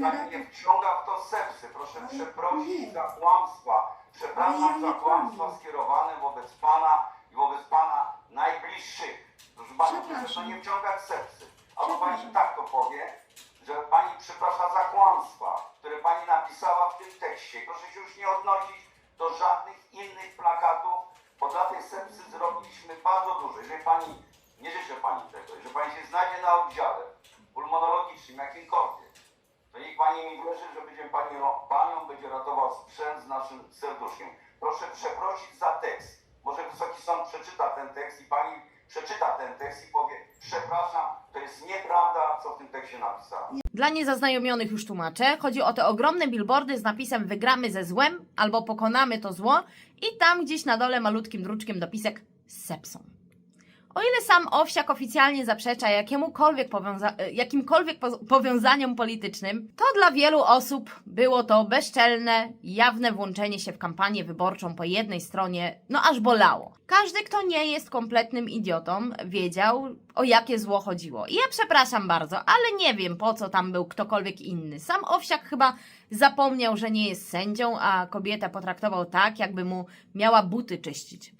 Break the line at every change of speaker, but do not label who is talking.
tak nie wciąga w to sepsy. Proszę przeprosić za kłamstwa. Przepraszam za kłamstwa skierowane wobec Pana i wobec Pana najbliższych. Proszę Pani, proszę to nie wciągać sepsy. Albo Pani tak to powie, że Pani przeprasza za kłamstwa, które Pani napisała w tym tekście. Proszę się już nie odnosić do żadnych innych plakatów, bo dla tej sepsy zrobiliśmy bardzo dużo. Jeżeli Pani, nie życzę Pani tego, jeżeli Pani się znajdzie na oddziale pulmonologicznym, jakimkolwiek, to niech Pani mi wierzy, że będzie Pani, Panią będzie ratował sprzęt z naszym serduszkiem. Proszę przeprosić za tekst. Może Wysoki Sąd przeczyta ten tekst i Pani przeczyta ten tekst i powie przepraszam, to jest nieprawda, co w tym tekście napisałem.
Dla niezaznajomionych już tłumaczę. Chodzi o te ogromne billboardy z napisem wygramy ze złem albo pokonamy to zło i tam gdzieś na dole malutkim druczkiem dopisek z sepsą. O ile sam Owsiak oficjalnie zaprzecza jakiemukolwiek powiąza- jakimkolwiek po- powiązaniom politycznym, to dla wielu osób było to bezczelne, jawne włączenie się w kampanię wyborczą po jednej stronie, no aż bolało. Każdy, kto nie jest kompletnym idiotą, wiedział o jakie zło chodziło. I ja przepraszam bardzo, ale nie wiem po co tam był ktokolwiek inny. Sam Owsiak chyba zapomniał, że nie jest sędzią, a kobietę potraktował tak, jakby mu miała buty czyścić.